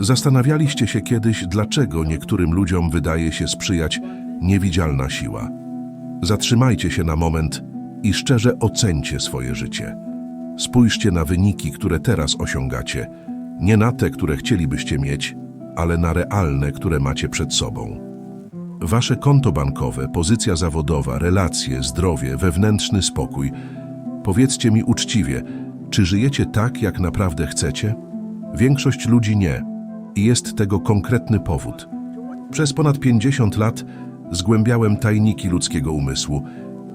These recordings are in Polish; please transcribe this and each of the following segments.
Zastanawialiście się kiedyś, dlaczego niektórym ludziom wydaje się sprzyjać niewidzialna siła. Zatrzymajcie się na moment i szczerze ocencie swoje życie. Spójrzcie na wyniki, które teraz osiągacie, nie na te, które chcielibyście mieć, ale na realne, które macie przed sobą. Wasze konto bankowe, pozycja zawodowa, relacje, zdrowie, wewnętrzny spokój. Powiedzcie mi uczciwie, czy żyjecie tak, jak naprawdę chcecie? Większość ludzi nie i jest tego konkretny powód. Przez ponad 50 lat zgłębiałem tajniki ludzkiego umysłu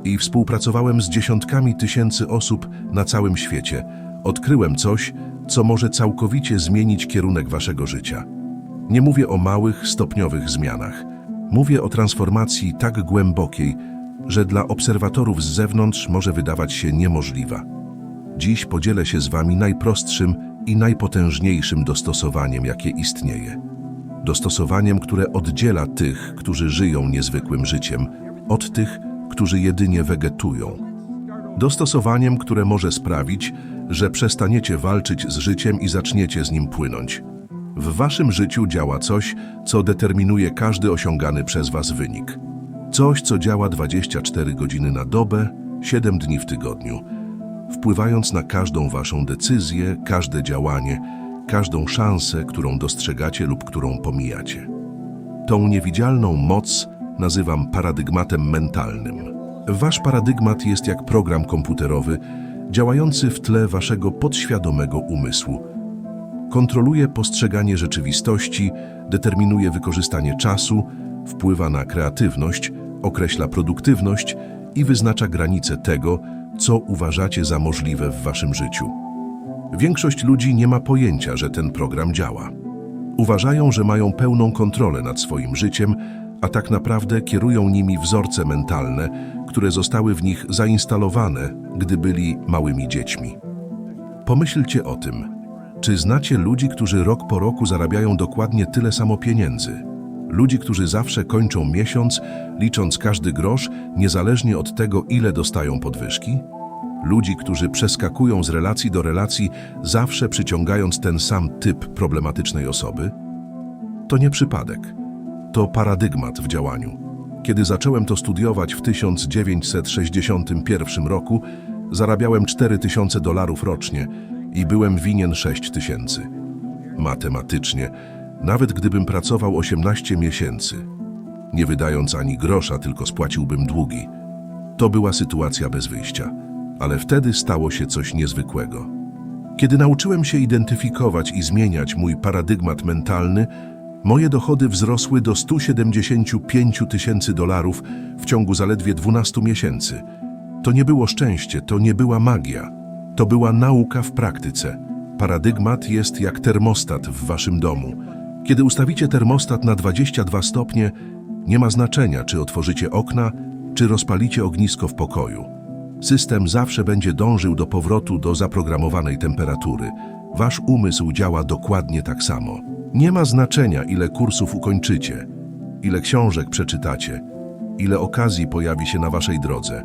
i współpracowałem z dziesiątkami tysięcy osób na całym świecie. Odkryłem coś, co może całkowicie zmienić kierunek waszego życia. Nie mówię o małych, stopniowych zmianach. Mówię o transformacji tak głębokiej, że dla obserwatorów z zewnątrz może wydawać się niemożliwa. Dziś podzielę się z Wami najprostszym i najpotężniejszym dostosowaniem, jakie istnieje. Dostosowaniem, które oddziela tych, którzy żyją niezwykłym życiem, od tych, którzy jedynie wegetują. Dostosowaniem, które może sprawić, że przestaniecie walczyć z życiem i zaczniecie z nim płynąć. W Waszym życiu działa coś, co determinuje każdy osiągany przez Was wynik. Coś, co działa 24 godziny na dobę, 7 dni w tygodniu wpływając na każdą waszą decyzję, każde działanie, każdą szansę, którą dostrzegacie lub którą pomijacie. Tą niewidzialną moc nazywam paradygmatem mentalnym. Wasz paradygmat jest jak program komputerowy działający w tle waszego podświadomego umysłu. Kontroluje postrzeganie rzeczywistości, determinuje wykorzystanie czasu, wpływa na kreatywność, określa produktywność i wyznacza granice tego, co uważacie za możliwe w waszym życiu. Większość ludzi nie ma pojęcia, że ten program działa. Uważają, że mają pełną kontrolę nad swoim życiem, a tak naprawdę kierują nimi wzorce mentalne, które zostały w nich zainstalowane, gdy byli małymi dziećmi. Pomyślcie o tym. Czy znacie ludzi, którzy rok po roku zarabiają dokładnie tyle samo pieniędzy? Ludzi, którzy zawsze kończą miesiąc, licząc każdy grosz, niezależnie od tego, ile dostają podwyżki? Ludzi, którzy przeskakują z relacji do relacji, zawsze przyciągając ten sam typ problematycznej osoby? To nie przypadek. To paradygmat w działaniu. Kiedy zacząłem to studiować w 1961 roku, zarabiałem 4000 dolarów rocznie i byłem winien 6000. Matematycznie, nawet gdybym pracował 18 miesięcy, nie wydając ani grosza, tylko spłaciłbym długi. To była sytuacja bez wyjścia, ale wtedy stało się coś niezwykłego. Kiedy nauczyłem się identyfikować i zmieniać mój paradygmat mentalny, moje dochody wzrosły do 175 tysięcy dolarów w ciągu zaledwie 12 miesięcy. To nie było szczęście, to nie była magia. To była nauka w praktyce. Paradygmat jest jak termostat w waszym domu. Kiedy ustawicie termostat na 22 stopnie, nie ma znaczenia, czy otworzycie okna, czy rozpalicie ognisko w pokoju. System zawsze będzie dążył do powrotu do zaprogramowanej temperatury. Wasz umysł działa dokładnie tak samo. Nie ma znaczenia, ile kursów ukończycie, ile książek przeczytacie, ile okazji pojawi się na waszej drodze.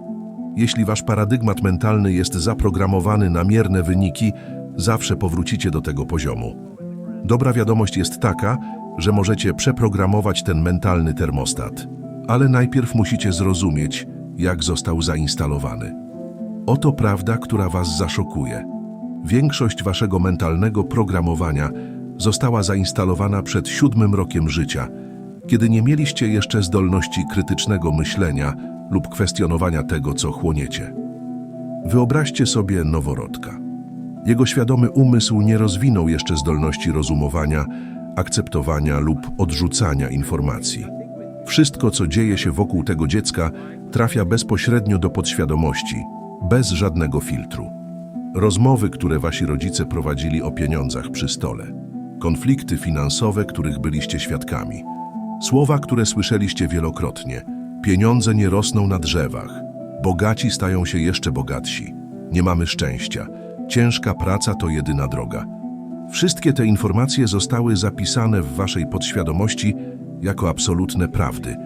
Jeśli wasz paradygmat mentalny jest zaprogramowany na mierne wyniki, zawsze powrócicie do tego poziomu. Dobra wiadomość jest taka, że możecie przeprogramować ten mentalny termostat, ale najpierw musicie zrozumieć, jak został zainstalowany. Oto prawda, która Was zaszokuje. Większość Waszego mentalnego programowania została zainstalowana przed siódmym rokiem życia, kiedy nie mieliście jeszcze zdolności krytycznego myślenia lub kwestionowania tego, co chłoniecie. Wyobraźcie sobie noworodka. Jego świadomy umysł nie rozwinął jeszcze zdolności rozumowania, akceptowania lub odrzucania informacji. Wszystko, co dzieje się wokół tego dziecka, trafia bezpośrednio do podświadomości, bez żadnego filtru. Rozmowy, które wasi rodzice prowadzili o pieniądzach przy stole, konflikty finansowe, których byliście świadkami, słowa, które słyszeliście wielokrotnie: pieniądze nie rosną na drzewach, bogaci stają się jeszcze bogatsi, nie mamy szczęścia. Ciężka praca to jedyna droga. Wszystkie te informacje zostały zapisane w waszej podświadomości jako absolutne prawdy,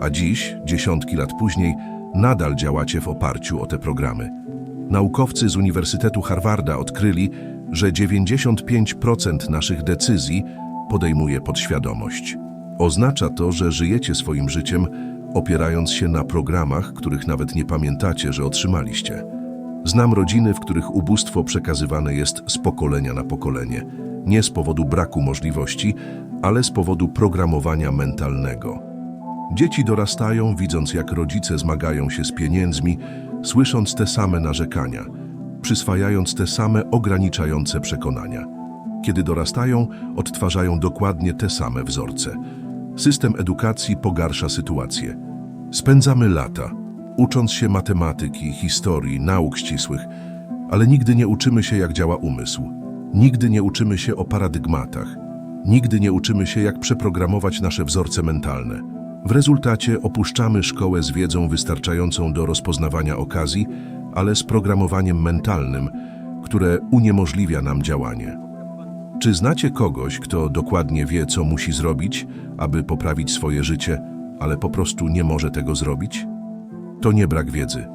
a dziś, dziesiątki lat później, nadal działacie w oparciu o te programy. Naukowcy z Uniwersytetu Harvarda odkryli, że 95% naszych decyzji podejmuje podświadomość. Oznacza to, że żyjecie swoim życiem, opierając się na programach, których nawet nie pamiętacie, że otrzymaliście. Znam rodziny, w których ubóstwo przekazywane jest z pokolenia na pokolenie, nie z powodu braku możliwości, ale z powodu programowania mentalnego. Dzieci dorastają, widząc jak rodzice zmagają się z pieniędzmi, słysząc te same narzekania, przyswajając te same ograniczające przekonania. Kiedy dorastają, odtwarzają dokładnie te same wzorce. System edukacji pogarsza sytuację. Spędzamy lata, ucząc się matematyki, historii, nauk ścisłych, ale nigdy nie uczymy się, jak działa umysł. Nigdy nie uczymy się o paradygmatach. Nigdy nie uczymy się, jak przeprogramować nasze wzorce mentalne. W rezultacie opuszczamy szkołę z wiedzą wystarczającą do rozpoznawania okazji, ale z programowaniem mentalnym, które uniemożliwia nam działanie. Czy znacie kogoś, kto dokładnie wie, co musi zrobić, aby poprawić swoje życie, ale po prostu nie może tego zrobić? To nie brak wiedzy.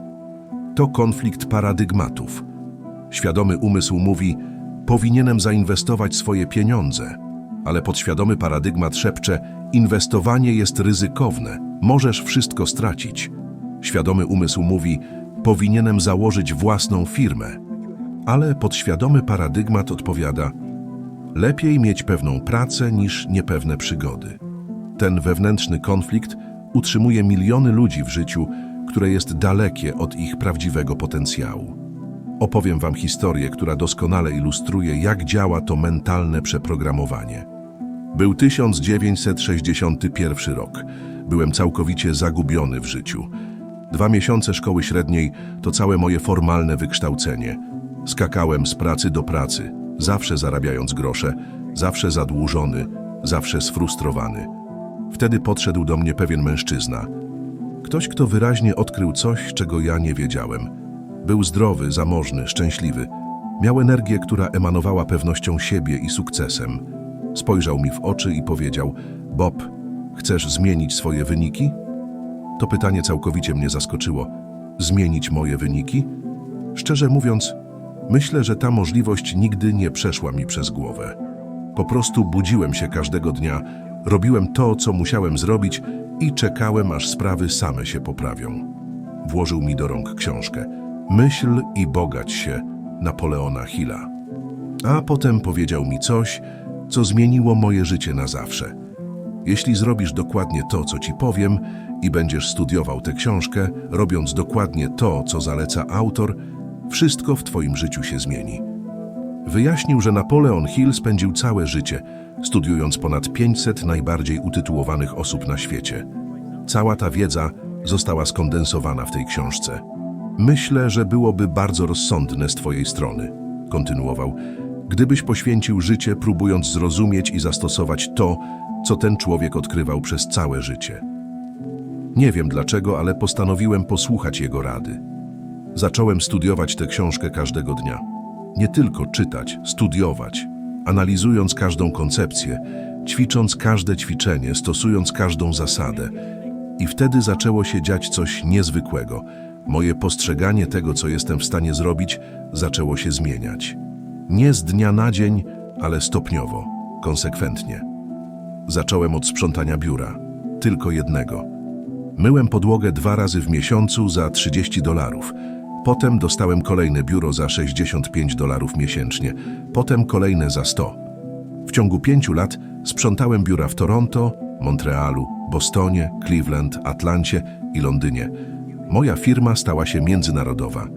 To konflikt paradygmatów. Świadomy umysł mówi: Powinienem zainwestować swoje pieniądze, ale podświadomy paradygmat szepcze: Inwestowanie jest ryzykowne, możesz wszystko stracić. Świadomy umysł mówi: Powinienem założyć własną firmę, ale podświadomy paradygmat odpowiada: Lepiej mieć pewną pracę niż niepewne przygody. Ten wewnętrzny konflikt utrzymuje miliony ludzi w życiu, które jest dalekie od ich prawdziwego potencjału. Opowiem Wam historię, która doskonale ilustruje, jak działa to mentalne przeprogramowanie. Był 1961 rok. Byłem całkowicie zagubiony w życiu. Dwa miesiące szkoły średniej to całe moje formalne wykształcenie. Skakałem z pracy do pracy, zawsze zarabiając grosze, zawsze zadłużony, zawsze sfrustrowany. Wtedy podszedł do mnie pewien mężczyzna. Ktoś, kto wyraźnie odkrył coś, czego ja nie wiedziałem. Był zdrowy, zamożny, szczęśliwy. Miał energię, która emanowała pewnością siebie i sukcesem. Spojrzał mi w oczy i powiedział: Bob, chcesz zmienić swoje wyniki? To pytanie całkowicie mnie zaskoczyło. Zmienić moje wyniki? Szczerze mówiąc, myślę, że ta możliwość nigdy nie przeszła mi przez głowę. Po prostu budziłem się każdego dnia, robiłem to, co musiałem zrobić i czekałem, aż sprawy same się poprawią. Włożył mi do rąk książkę Myśl i bogać się Napoleona Hilla. A potem powiedział mi coś, co zmieniło moje życie na zawsze. Jeśli zrobisz dokładnie to, co ci powiem i będziesz studiował tę książkę, robiąc dokładnie to, co zaleca autor, wszystko w twoim życiu się zmieni. Wyjaśnił, że Napoleon Hill spędził całe życie, studiując ponad 500 najbardziej utytułowanych osób na świecie. Cała ta wiedza została skondensowana w tej książce. Myślę, że byłoby bardzo rozsądne z twojej strony, kontynuował, gdybyś poświęcił życie próbując zrozumieć i zastosować to, co ten człowiek odkrywał przez całe życie. Nie wiem dlaczego, ale postanowiłem posłuchać jego rady. Zacząłem studiować tę książkę każdego dnia. Nie tylko czytać, studiować, analizując każdą koncepcję, ćwicząc każde ćwiczenie, stosując każdą zasadę. I wtedy zaczęło się dziać coś niezwykłego. Moje postrzeganie tego, co jestem w stanie zrobić, zaczęło się zmieniać. Nie z dnia na dzień, ale stopniowo, konsekwentnie. Zacząłem od sprzątania biura, tylko jednego. Myłem podłogę dwa razy w miesiącu za 30 dolarów. Potem dostałem kolejne biuro za 65 dolarów miesięcznie, potem kolejne za 100. W ciągu pięciu lat sprzątałem biura w Toronto, Montrealu, Bostonie, Cleveland, Atlancie i Londynie. Moja firma stała się międzynarodowa.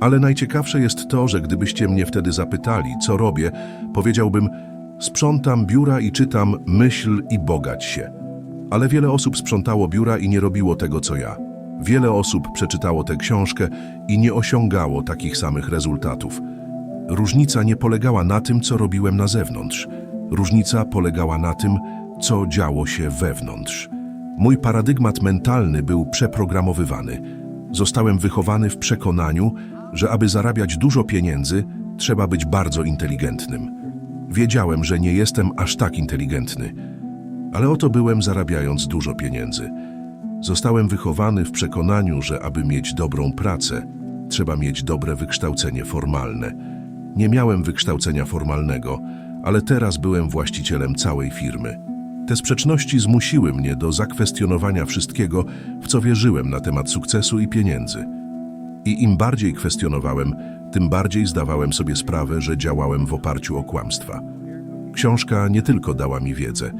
Ale najciekawsze jest to, że gdybyście mnie wtedy zapytali, co robię, powiedziałbym: Sprzątam biura i czytam Myśl i bogać się. Ale wiele osób sprzątało biura i nie robiło tego, co ja. Wiele osób przeczytało tę książkę i nie osiągało takich samych rezultatów. Różnica nie polegała na tym, co robiłem na zewnątrz. Różnica polegała na tym, co działo się wewnątrz. Mój paradygmat mentalny był przeprogramowywany. Zostałem wychowany w przekonaniu, że aby zarabiać dużo pieniędzy, trzeba być bardzo inteligentnym. Wiedziałem, że nie jestem aż tak inteligentny, ale oto byłem zarabiając dużo pieniędzy. Zostałem wychowany w przekonaniu, że aby mieć dobrą pracę, trzeba mieć dobre wykształcenie formalne. Nie miałem wykształcenia formalnego, ale teraz byłem właścicielem całej firmy. Te sprzeczności zmusiły mnie do zakwestionowania wszystkiego, w co wierzyłem na temat sukcesu i pieniędzy. I im bardziej kwestionowałem, tym bardziej zdawałem sobie sprawę, że działałem w oparciu o kłamstwa. Książka nie tylko dała mi wiedzę,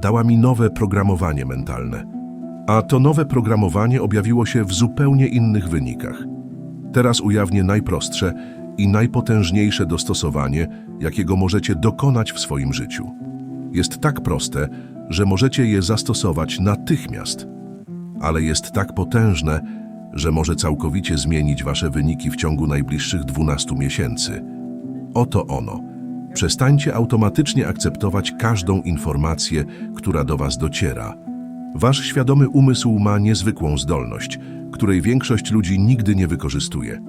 dała mi nowe programowanie mentalne. A to nowe programowanie objawiło się w zupełnie innych wynikach. Teraz ujawnię najprostsze i najpotężniejsze dostosowanie, jakiego możecie dokonać w swoim życiu. Jest tak proste, że możecie je zastosować natychmiast, ale jest tak potężne, że może całkowicie zmienić wasze wyniki w ciągu najbliższych 12 miesięcy. Oto ono. Przestańcie automatycznie akceptować każdą informację, która do was dociera. Wasz świadomy umysł ma niezwykłą zdolność, której większość ludzi nigdy nie wykorzystuje.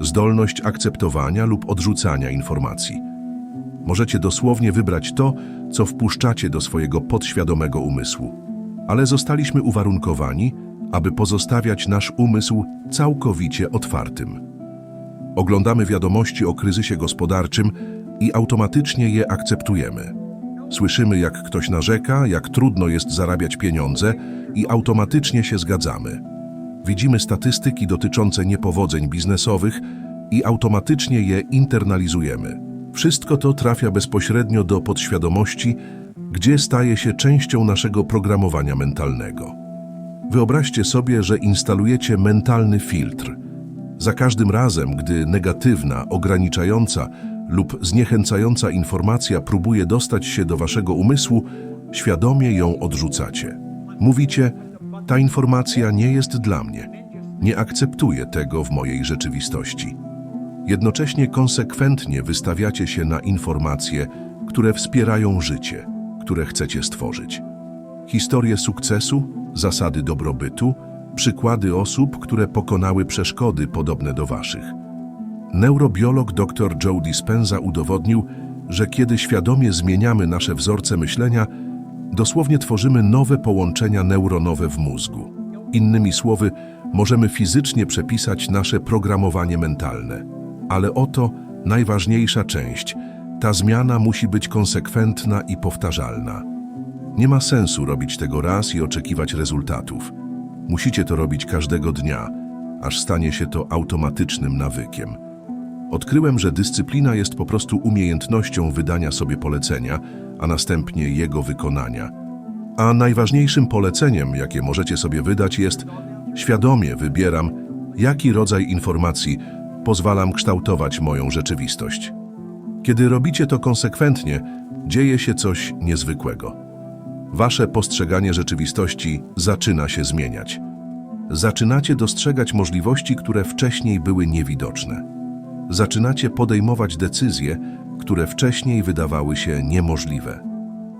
Zdolność akceptowania lub odrzucania informacji. Możecie dosłownie wybrać to, co wpuszczacie do swojego podświadomego umysłu. Ale zostaliśmy uwarunkowani, aby pozostawiać nasz umysł całkowicie otwartym. Oglądamy wiadomości o kryzysie gospodarczym i automatycznie je akceptujemy. Słyszymy, jak ktoś narzeka, jak trudno jest zarabiać pieniądze i automatycznie się zgadzamy. Widzimy statystyki dotyczące niepowodzeń biznesowych i automatycznie je internalizujemy. Wszystko to trafia bezpośrednio do podświadomości, gdzie staje się częścią naszego programowania mentalnego. Wyobraźcie sobie, że instalujecie mentalny filtr. Za każdym razem, gdy negatywna, ograniczająca lub zniechęcająca informacja próbuje dostać się do waszego umysłu, świadomie ją odrzucacie. Mówicie, ta informacja nie jest dla mnie. Nie akceptuję tego w mojej rzeczywistości. Jednocześnie konsekwentnie wystawiacie się na informacje, które wspierają życie, które chcecie stworzyć. Historie sukcesu, zasady dobrobytu, przykłady osób, które pokonały przeszkody podobne do waszych. Neurobiolog dr Joe Dispenza udowodnił, że kiedy świadomie zmieniamy nasze wzorce myślenia, dosłownie tworzymy nowe połączenia neuronowe w mózgu. Innymi słowy, możemy fizycznie przepisać nasze programowanie mentalne. Ale oto najważniejsza część. Ta zmiana musi być konsekwentna i powtarzalna. Nie ma sensu robić tego raz i oczekiwać rezultatów. Musicie to robić każdego dnia, aż stanie się to automatycznym nawykiem. Odkryłem, że dyscyplina jest po prostu umiejętnością wydania sobie polecenia, a następnie jego wykonania. A najważniejszym poleceniem, jakie możecie sobie wydać, jest świadomie wybieram, jaki rodzaj informacji pozwalam kształtować moją rzeczywistość. Kiedy robicie to konsekwentnie, dzieje się coś niezwykłego. Wasze postrzeganie rzeczywistości zaczyna się zmieniać. Zaczynacie dostrzegać możliwości, które wcześniej były niewidoczne. Zaczynacie podejmować decyzje, które wcześniej wydawały się niemożliwe.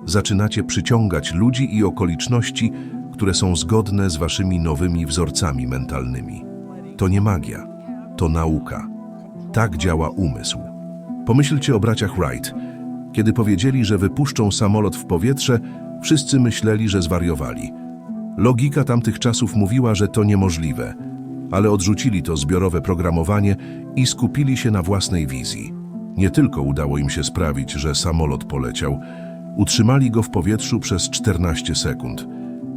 Zaczynacie przyciągać ludzi i okoliczności, które są zgodne z waszymi nowymi wzorcami mentalnymi. To nie magia, to nauka. Tak działa umysł. Pomyślcie o braciach Wright. Kiedy powiedzieli, że wypuszczą samolot w powietrze, wszyscy myśleli, że zwariowali. Logika tamtych czasów mówiła, że to niemożliwe, ale odrzucili to zbiorowe programowanie i skupili się na własnej wizji. Nie tylko udało im się sprawić, że samolot poleciał, utrzymali go w powietrzu przez 14 sekund.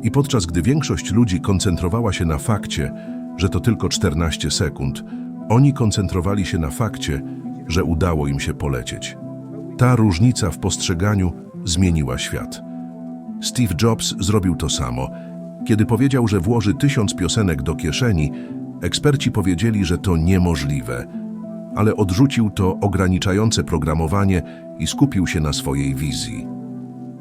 I podczas gdy większość ludzi koncentrowała się na fakcie, że to tylko 14 sekund, oni koncentrowali się na fakcie, że udało im się polecieć. Ta różnica w postrzeganiu zmieniła świat. Steve Jobs zrobił to samo. Kiedy powiedział, że włoży tysiąc piosenek do kieszeni, eksperci powiedzieli, że to niemożliwe, ale odrzucił to ograniczające programowanie i skupił się na swojej wizji.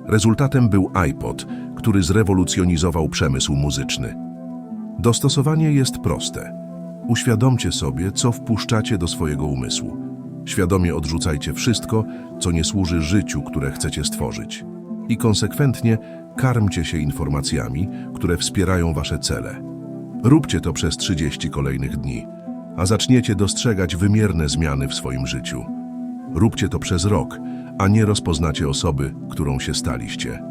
Rezultatem był iPod, który zrewolucjonizował przemysł muzyczny. Dostosowanie jest proste. Uświadomcie sobie, co wpuszczacie do swojego umysłu. Świadomie odrzucajcie wszystko, co nie służy życiu, które chcecie stworzyć. I konsekwentnie karmcie się informacjami, które wspierają wasze cele. Róbcie to przez 30 kolejnych dni, a zaczniecie dostrzegać wymierne zmiany w swoim życiu. Róbcie to przez rok, a nie rozpoznacie osoby, którą się staliście.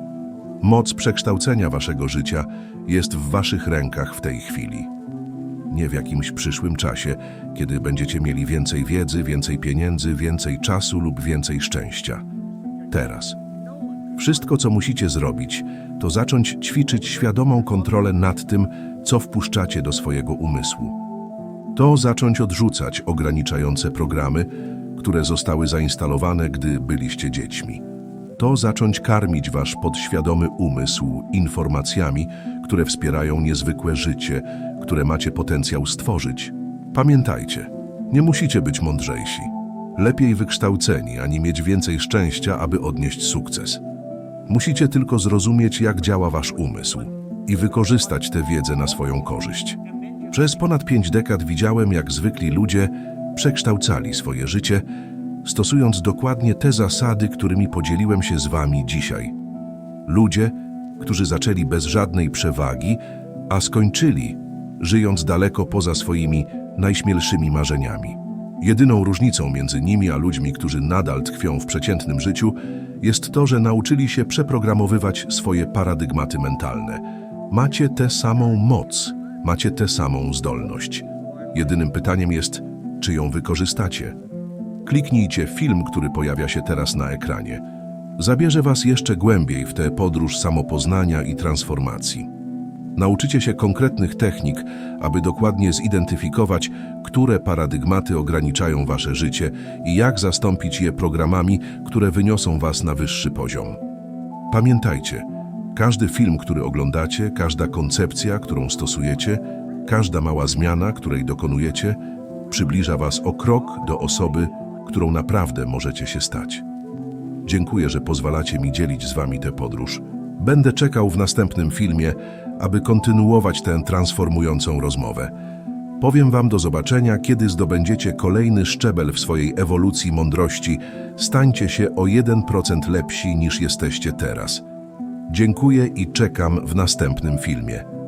Moc przekształcenia waszego życia jest w waszych rękach w tej chwili. Nie w jakimś przyszłym czasie, kiedy będziecie mieli więcej wiedzy, więcej pieniędzy, więcej czasu lub więcej szczęścia. teraz. Wszystko, co musicie zrobić, to zacząć ćwiczyć świadomą kontrolę nad tym, co wpuszczacie do swojego umysłu. To zacząć odrzucać ograniczające programy, które zostały zainstalowane, gdy byliście dziećmi. To zacząć karmić wasz podświadomy umysł informacjami, które wspierają niezwykłe życie, które macie potencjał stworzyć. Pamiętajcie, nie musicie być mądrzejsi. Lepiej wykształceni, ani mieć więcej szczęścia, aby odnieść sukces. Musicie tylko zrozumieć, jak działa wasz umysł i wykorzystać tę wiedzę na swoją korzyść. Przez ponad pięć dekad widziałem, jak zwykli ludzie przekształcali swoje życie, stosując dokładnie te zasady, którymi podzieliłem się z wami dzisiaj. Ludzie, którzy zaczęli bez żadnej przewagi, a skończyli, żyjąc daleko poza swoimi najśmielszymi marzeniami. Jedyną różnicą między nimi a ludźmi, którzy nadal tkwią w przeciętnym życiu, jest to, że nauczyli się przeprogramowywać swoje paradygmaty mentalne. Macie tę samą moc, macie tę samą zdolność. Jedynym pytaniem jest, czy ją wykorzystacie. Kliknijcie film, który pojawia się teraz na ekranie. Zabierze Was jeszcze głębiej w tę podróż samopoznania i transformacji. Nauczycie się konkretnych technik, aby dokładnie zidentyfikować, które paradygmaty ograniczają Wasze życie i jak zastąpić je programami, które wyniosą Was na wyższy poziom. Pamiętajcie, każdy film, który oglądacie, każda koncepcja, którą stosujecie, każda mała zmiana, której dokonujecie, przybliża Was o krok do osoby, którą naprawdę możecie się stać. Dziękuję, że pozwalacie mi dzielić z Wami tę podróż. Będę czekał w następnym filmie, aby kontynuować tę transformującą rozmowę. Powiem Wam do zobaczenia, kiedy zdobędziecie kolejny szczebel w swojej ewolucji mądrości. Stańcie się o 1% lepsi niż jesteście teraz. Dziękuję i czekam w następnym filmie.